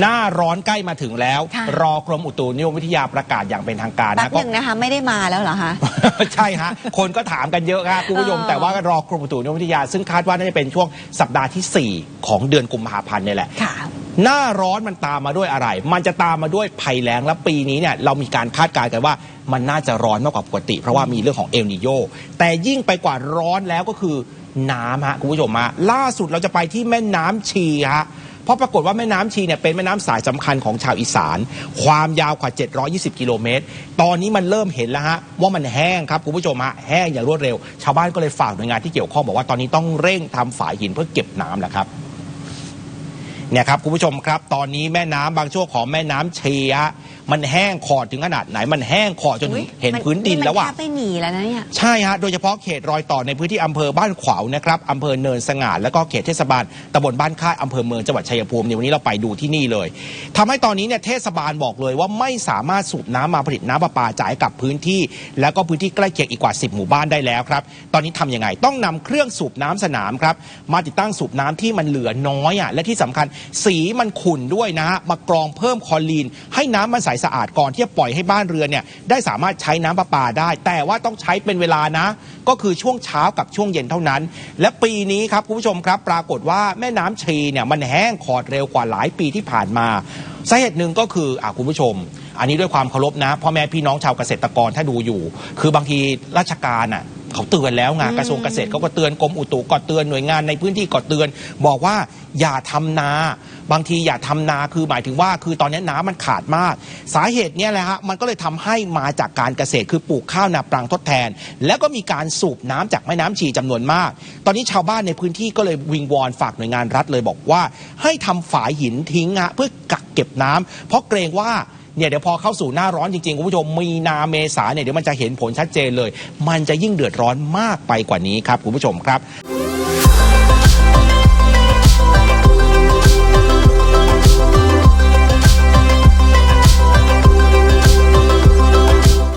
หน้าร้อนใกล้มาถึงแล้ว ค่ะ รอกรมอุตุนิยมวิทยาประกาศอย่างเป็นทางการแป๊บนะหนึ่งนะคะ ไม่ได้มาแล้วเหรอคะ ใช่ฮะ คนก็ถามกันเยอะครับคุณผู้ชม เออ แต่ว่ารอกรมอุตุนิยมวิทยา ซึ่งคาดว่าน่าจะเป็นช่วงสัปดาห์ที่ 4 ของเดือนกุมภาพันธ์เนี่ยแหละ ค่ะ หน้าร้อนมันตามมาด้วยอะไร มันจะตามมาด้วยภัยแล้ง และปีนี้เนี่ยเรามีการคาดการณ์กันว่ามันน่าจะร้อนมากกว่าปกติ เพราะว่ามีเรื่องของเอลนิโย แต่ยิ่งไปกว่าร้อนแล้วก็คือน้ำฮะคุณผู้ชมมาล่าสุดเราจะไปที่แม่น้ำชีฮะ เพราะปรากฏว่าแม่น้ำชีเนี่ยเป็นแม่น้ำสายสำคัญของชาวอีสาน ความยาวกว่า 720 กิโลเมตร ตอนนี้มันเริ่มเห็นแล้วฮะว่ามันแห้งครับคุณผู้ชมฮะแห้งอย่างรวดเร็ว ชาวบ้านก็เลยฝากหน่วยงานที่เกี่ยวข้องบอกว่าตอนนี้ต้องเร่งทำฝายหินเพื่อเก็บน้ำแหละครับเนี่ยครับคุณผู้ชมครับ ตอนนี้แม่น้ำบางช่วงของแม่น้ำเชีย มันแห้งขอดถึงขนาดไหน มันแห้งขอดจนถึงเห็นพื้นดินแล้วมัอะแทบไม่มีแล้วนะเนี่ยใช่ฮะโดยเฉพาะเขตรอยต่อในพื้นที่อำเภอบ้านขวาวนะครับอำเภอเนินสง่าแล้วก็เขตเทศบาลตำบลบ้านค่ายอำเภอเมืองจังหวัดชัยภูมิในวันนี้เราไปดูที่นี่เลยทำให้ตอนนี้เนี่ยเทศบาลบอกเลยว่าไม่สามารถสูบน้ำมาผลิตน้ำประปาจ่ายให้กับพื้นที่ แล้วก็พื้นที่ใกล้เคียงอีกกว่า 10 หมู่บ้านได้แล้วครับตอนนี้ทำยังไงต้องนำเครื่องสูบน้ำสนามครับมาติดตั้งสูบน้ำที่มันเหลือน้อยอะและที่สำคัญสีมันขุ่นด้วยนะฮะมากรองเพิ่มคลอลีน ให้น้ำมันใสสะอาดก่อนที่จะปล่อยให้บ้านเรือนเนี่ยได้สามารถใช้น้ำประปาได้ แต่ว่าต้องใช้เป็นเวลานะ ก็คือช่วงเช้ากับช่วงเย็นเท่านั้น และปีนี้ครับคุณผู้ชมครับ ปรากฏว่าแม่น้ำชีเนี่ยมันแห้งขอดเร็วกว่าหลายปีที่ผ่านมาสาเหตุหนึ่งก็คืออะคุณผู้ชม อันนี้ด้วยความเคารพนะพ่อแม่พี่น้องชาวเกษตรกรถ้าดูอยู่ คือบางทีราชการอะ เขาเตือนแล้วไงกระทรวงเกษตรเขาก็เตือนกรมอุตุก็เตือนหน่วยงานในพื้นที่ก็เตือน บอกว่าอย่าทำนา บางทีอย่าทำนาคือหมายถึงว่า คือตอนนี้น้ำมันขาดมาก สาเหตุเนี่ยแหละฮะมันก็เลยทำให้มาจากการเกษตรคือปลูกข้าวนาปรังทดแทน แล้วก็มีการสูบน้ำจากแม่น้ำชีจำนวนมาก ตอนนี้ชาวบ้านในพื้นที่ก็เลยวิงวอนฝากหน่วยงานรัฐเลยบอกว่า ให้ทำฝายหินทิ้งฮะเพื่อกักเก็บน้ำเพราะเกรงว่า เนี่ยเดี๋ยวพอเข้าสู่หน้าร้อนจริงๆคุณผู้ชมมีนาเมษาเนี่ยเดี๋ยวมันจะเห็นผลชัดเจนเลย มันจะยิ่งเดือดร้อนมากไปกว่านี้ครับคุณผู้ชมครับ